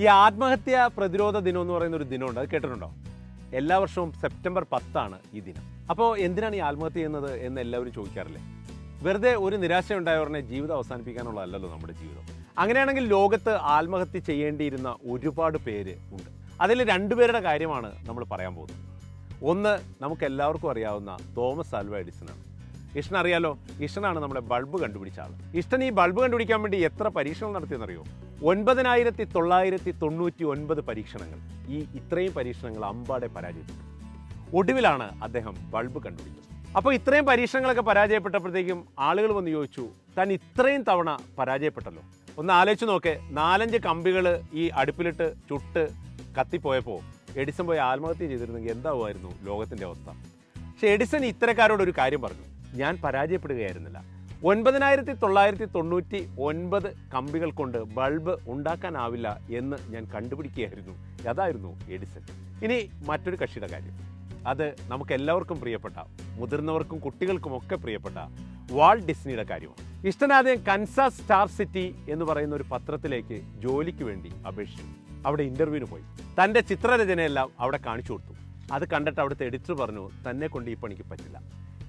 ഈ ആത്മഹത്യ പ്രതിരോധ ദിനം എന്ന് പറയുന്ന ഒരു ദിനമുണ്ട്. അത് കേട്ടിട്ടുണ്ടോ? എല്ലാ വർഷവും സെപ്റ്റംബർ പത്താണ് ഈ ദിനം. അപ്പോൾ എന്തിനാണ് ഈ ആത്മഹത്യ ചെയ്യുന്നത് എന്ന് എല്ലാവരും ചോദിക്കാറില്ലേ? വെറുതെ ഒരു നിരാശ ഉണ്ടായവരനെ ജീവിതം അവസാനിപ്പിക്കാനുള്ളതല്ലല്ലോ നമ്മുടെ ജീവിതം. അങ്ങനെയാണെങ്കിൽ ലോകത്ത് ആത്മഹത്യ ചെയ്യേണ്ടിയിരുന്ന ഒരുപാട് പേര് ഉണ്ട്. അതിൽ രണ്ടുപേരുടെ കാര്യമാണ് നമ്മൾ പറയാൻ പോകുന്നത്. ഒന്ന് നമുക്ക് എല്ലാവർക്കും അറിയാവുന്ന തോമസ് ആൽവ എഡിസനാണ് ഇഷ്ടൻ അറിയാലോ ഇഷ്ടനാണ് നമ്മുടെ ബൾബ് കണ്ടുപിടിച്ച ആൾ ഇഷ്ടൻ ഈ ബൾബ് കണ്ടുപിടിക്കാൻ വേണ്ടി എത്ര പരീക്ഷണം നടത്തിയെന്നറിയോ? ഒൻപതിനായിരത്തി തൊള്ളായിരത്തി തൊണ്ണൂറ്റി ഒൻപത് പരീക്ഷണങ്ങൾ. ഈ ഇത്രയും പരീക്ഷണങ്ങൾ അമ്പാടെ പരാജയപ്പെട്ടു. ഒടുവിലാണ് അദ്ദേഹം ബൾബ് കണ്ടുപിടിച്ചത്. അപ്പോൾ ഇത്രയും പരീക്ഷണങ്ങളൊക്കെ പരാജയപ്പെട്ടപ്പോഴത്തേക്കും ആളുകൾ വന്ന് ചോദിച്ചു താൻ ഇത്രയും തവണ പരാജയപ്പെട്ടല്ലോ. ഒന്ന് ആലോചിച്ച് നോക്കേ. നാലഞ്ച് കമ്പികൾ ഈ അടുപ്പിലിട്ട് ചുട്ട് കത്തിപ്പോയപ്പോൾ എഡിസൺ പോയി ആത്മഹത്യ ചെയ്തിരുന്നെങ്കിൽ എന്താവുമായിരുന്നു ലോകത്തിന്റെ അവസ്ഥ? പക്ഷേ എഡിസൺ ഇത്തരക്കാരോട് ഒരു കാര്യം പറഞ്ഞു. ഞാൻ പരാജയപ്പെടുകയായിരുന്നില്ല. ഒൻപതിനായിരത്തി തൊള്ളായിരത്തി തൊണ്ണൂറ്റി ഒൻപത് കമ്പികൾ കൊണ്ട് ബൾബ് ഉണ്ടാക്കാനാവില്ല എന്ന് ഞാൻ കണ്ടുപിടിക്കുകയായിരുന്നു. അതായിരുന്നു എഡിസൺ. ഇനി മറ്റൊരു കക്ഷിയുടെ കാര്യം. അത് നമുക്ക് എല്ലാവർക്കും പ്രിയപ്പെട്ട മുതിർന്നവർക്കും കുട്ടികൾക്കും ഒക്കെ പ്രിയപ്പെട്ട വാൾ ഡിസ്നിയുടെ കാര്യമാണ്. ഇഷ്ടനാദ്യം കൻസാസ് സ്റ്റാർ സിറ്റി എന്ന് പറയുന്ന ഒരു പത്രത്തിലേക്ക് ജോലിക്ക് വേണ്ടി അപേക്ഷിച്ചു. അവിടെ ഇന്റർവ്യൂവിന് പോയി. തന്റെ ചിത്രരചനയെല്ലാം അവിടെ കാണിച്ചു കൊടുത്തു. അത് കണ്ടിട്ട് അവിടുത്തെ എഡിറ്റർ പറഞ്ഞു തന്നെ കൊണ്ട് ഈ പണിക്ക് പറ്റില്ല.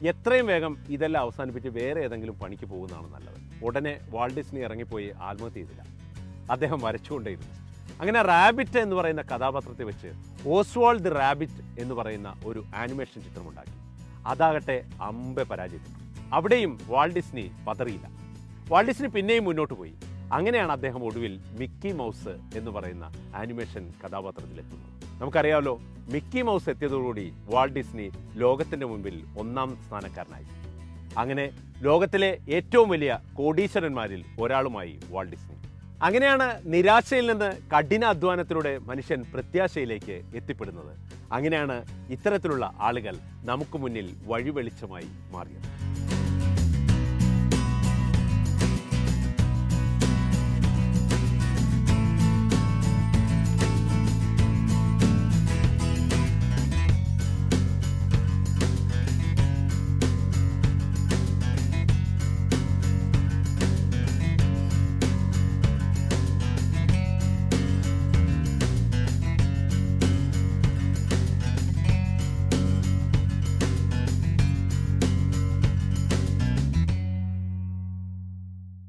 എത്രയും വേഗം ഇതെല്ലാം അവസാനിപ്പിച്ച് വേറെ ഏതെങ്കിലും പണിക്ക് പോകുന്നതാണ് നല്ലത്. ഉടനെ വാൾഡിസ്നി ഡിസ്നി ഇറങ്ങിപ്പോയി ആത്മഹത്യ ചെയ്തില്ല. അദ്ദേഹം വരച്ചുകൊണ്ടേയിരുന്നു അങ്ങനെ റാബിറ്റ് എന്ന് പറയുന്ന കഥാപാത്രത്തെ വെച്ച് ഓസ്വാൾഡ് റാബിറ്റ് എന്ന് പറയുന്ന ഒരു ആനിമേഷൻ ചിത്രമുണ്ടാക്കി. അതാകട്ടെ അമ്പെ പരാജയപ്പെട്ടു. അവിടെയും വാൾഡിസ്നി ഡിസ്നി പതറിയില്ല. വാൾഡിസ്നി ഡിസ്നി പിന്നെയും മുന്നോട്ട് പോയി. അങ്ങനെയാണ് അദ്ദേഹം ഒടുവിൽ മിക്കി മൗസ് എന്ന് പറയുന്ന ആനിമേഷൻ കഥാപാത്രത്തിലെത്തുന്നത്. നമുക്കറിയാമല്ലോ മിക്കി മൗസ് എത്തിയതോടുകൂടി വാൾട്ട് ഡിസ്നി ലോകത്തിന്റെ മുമ്പിൽ ഒന്നാം സ്ഥാനക്കാരനായി. അങ്ങനെ ലോകത്തിലെ ഏറ്റവും വലിയ കോടീശ്വരന്മാരിൽ ഒരാളുമായി വാൾട്ട് ഡിസ്നി. അങ്ങനെയാണ് നിരാശയിൽ നിന്ന് കഠിന അധ്വാനത്തിലൂടെ മനുഷ്യൻ പ്രത്യാശയിലേക്ക് എത്തിപ്പെടുന്നത്. അങ്ങനെയാണ് ഇത്തരത്തിലുള്ള ആളുകൾ നമുക്ക് മുന്നിൽ വഴിവെളിച്ചമായി മാറിയത്.